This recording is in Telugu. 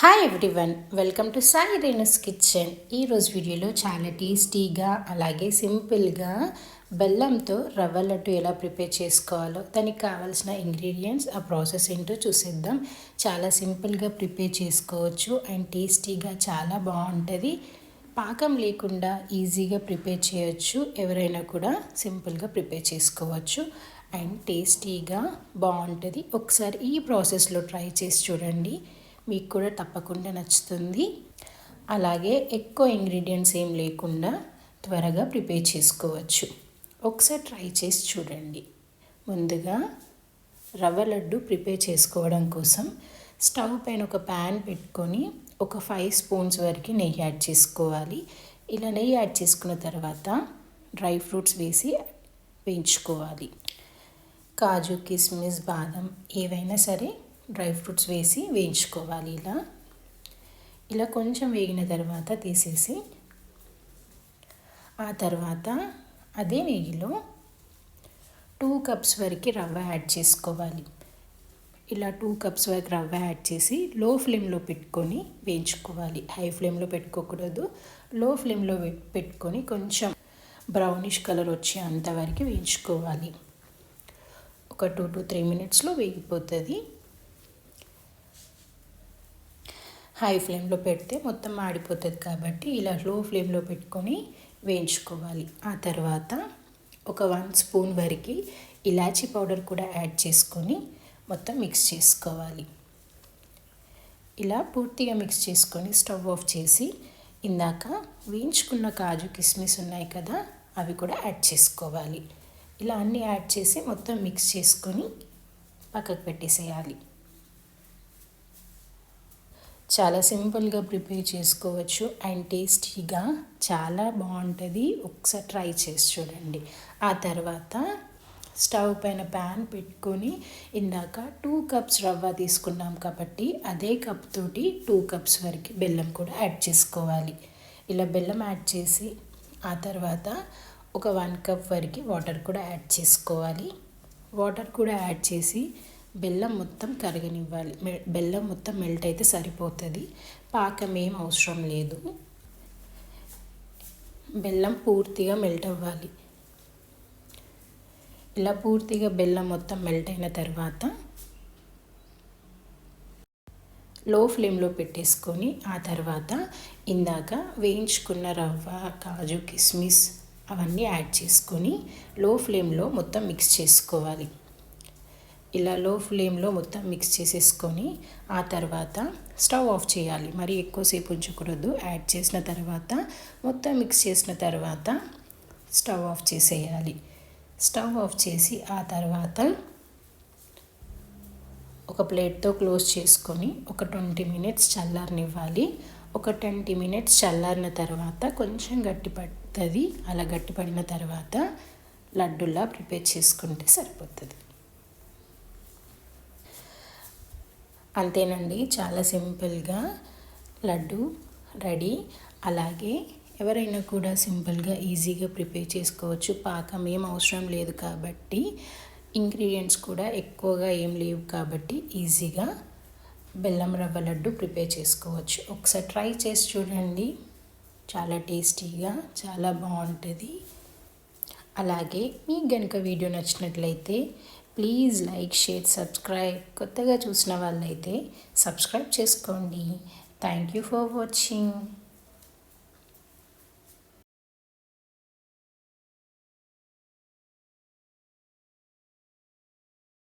Hi everyone welcome to Sai Renu's kitchen ఈరోజు వీడియోలో చాలా టేస్టీగా అలాగే సింపుల్గా బెల్లంతో రవ్వ లడ్డు ఎలా ప్రిపేర్ చేసుకోవాలో దానికి కావాల్సిన ఇంగ్రీడియంట్స్ ఆ ప్రాసెస్ ఏంటో చూసేద్దాం. చాలా సింపుల్గా ప్రిపేర్ చేసుకోవచ్చు అండ్ టేస్టీగా చాలా బాగుంటుంది. పాకం లేకుండా ఈజీగా ప్రిపేర్ చేయొచ్చు ఎవరైనా కూడా సింపుల్గా ప్రిపేర్ చేసుకోవచ్చు అండ్ టేస్టీగా బాగుంటుంది. ఒకసారి ఈ ప్రాసెస్లో ట్రై చేసి చూడండి. మీకు కూడా తప్పకుండా నచ్చుతుంది. అలాగే ఎక్కువ ఇంగ్రీడియంట్స్ ఏం లేకుండా త్వరగా ప్రిపేర్ చేసుకోవచ్చు. ఒకసారి ట్రై చేసి చూడండి. ముందుగా రవ్వ లడ్డు ప్రిపేర్ చేసుకోవడం కోసం స్టవ్ పైన ఒక ప్యాన్ పెట్టుకొని ఒక ఫైవ్ స్పూన్స్ వరకు నెయ్యి యాడ్ చేసుకోవాలి. ఇలా నెయ్యి యాడ్ చేసుకున్న తర్వాత డ్రై ఫ్రూట్స్ వేసి వేయించుకోవాలి. కాజు కిస్మిస్ బాదం ఏవైనా సరే డ్రై ఫ్రూట్స్ వేసి వేయించుకోవాలి ఇలా. ఇలా కొంచెం వేగిన తర్వాత తీసేసి ఆ తర్వాత అదే నెయ్యిలో టూ కప్స్ వరకు రవ్వ యాడ్ చేసుకోవాలి. ఇలా టూ కప్స్ వరకు రవ్వ యాడ్ చేసి లో ఫ్లేమ్లో పెట్టుకొని వేయించుకోవాలి. హై ఫ్లేమ్లో పెట్టుకోకూడదు. లో ఫ్లేమ్లో పెట్టుకొని కొంచెం బ్రౌనిష్ కలర్ వచ్చే అంతవరకు వేయించుకోవాలి. ఒక టూ టు త్రీ మినిట్స్లో వేగిపోతుంది. హై ఫ్లేమ్లో పెడితే మొత్తం మాడిపోతుంది కాబట్టి ఇలా లో ఫ్లేమ్లో పెట్టుకొని వేయించుకోవాలి. ఆ తర్వాత ఒక వన్ స్పూన్ వరకు ఇలాచీ పౌడర్ కూడా యాడ్ చేసుకొని మొత్తం మిక్స్ చేసుకోవాలి. ఇలా పూర్తిగా మిక్స్ చేసుకొని స్టవ్ ఆఫ్ చేసి ఇందాక వేయించుకున్న కాజు కిస్మిస్ ఉన్నాయి కదా అవి కూడా యాడ్ చేసుకోవాలి. ఇలా అన్నీ యాడ్ చేసి మొత్తం మిక్స్ చేసుకొని పక్కకు పెట్టేసేయాలి. చాలా సింపుల్గా ప్రిపేర్ చేసుకోవచ్చు అండ్ టేస్టీగా చాలా బాగుంటుంది. ఒకసారి ట్రై చేసి చూడండి. ఆ తర్వాత స్టవ్ పైన ప్యాన్ పెట్టుకొని ఇందాక టూ కప్స్ రవ్వ తీసుకున్నాం కాబట్టి అదే కప్ తోటి టూ కప్స్ వరకు బెల్లం కూడా యాడ్ చేసుకోవాలి. ఇలా బెల్లం యాడ్ చేసి ఆ తర్వాత ఒక వన్ కప్ వరకు వాటర్ కూడా యాడ్ చేసుకోవాలి. వాటర్ కూడా యాడ్ చేసి బెల్లం మొత్తం కరగనివ్వాలి. బెల్లం మొత్తం మెల్ట్ అయితే సరిపోతుంది. పాకం ఏం అవసరం లేదు. బెల్లం పూర్తిగా మెల్ట్ అవ్వాలి. ఇలా పూర్తిగా బెల్లం మొత్తం మెల్ట్ అయిన తర్వాత లో ఫ్లేమ్లో పెట్టేసుకొని ఆ తర్వాత ఇందాక వేయించుకున్న రవ్వ కాజు కిస్మిస్ అవన్నీ యాడ్ చేసుకొని లో ఫ్లేమ్లో మొత్తం మిక్స్ చేసుకోవాలి. ఇలా లో ఫ్లేమ్లో మొత్తం మిక్స్ చేసేసుకొని ఆ తర్వాత స్టవ్ ఆఫ్ చేయాలి. మరి ఎక్కువసేపు ఉంచకూడదు. యాడ్ చేసిన తర్వాత మొత్తం మిక్స్ చేసిన తర్వాత స్టవ్ ఆఫ్ చేసేయాలి. స్టవ్ ఆఫ్ చేసి ఆ తర్వాత ఒక ప్లేట్తో క్లోజ్ చేసుకొని ఒక ట్వంటీ మినిట్స్ చల్లారనివ్వాలి. ఒక ట్వంటీ మినిట్స్ చల్లారిన తర్వాత కొంచెం గట్టి పడుతుంది. అలా గట్టిపడిన తర్వాత లడ్డులా ప్రిపేర్ చేసుకుంటే సరిపోతుంది. అంతేనండి. చాలా సింపుల్గా లడ్డు రెడీ. అలాగే ఎవరైనా కూడా సింపుల్గా ఈజీగా ప్రిపేర్ చేసుకోవచ్చు. పాకం ఏం అవసరం లేదు కాబట్టి ఇంగ్రీడియంట్స్ కూడా ఎక్కువగా ఏం లేవు కాబట్టి ఈజీగా బెల్లం రవ్వ లడ్డు ప్రిపేర్ చేసుకోవచ్చు. ఒకసారి ట్రై చేసి చూడండి. చాలా టేస్టీగా చాలా బాగుంటుంది. అలాగే మీకు కనుక వీడియో నచ్చినట్లయితే ప్లీజ్ లైక్ షేర్ సబ్స్క్రైబ్ కొత్తగా చూసిన వాళ్ళైతే సబ్స్క్రైబ్ చేసుకోండి. Thank you for watching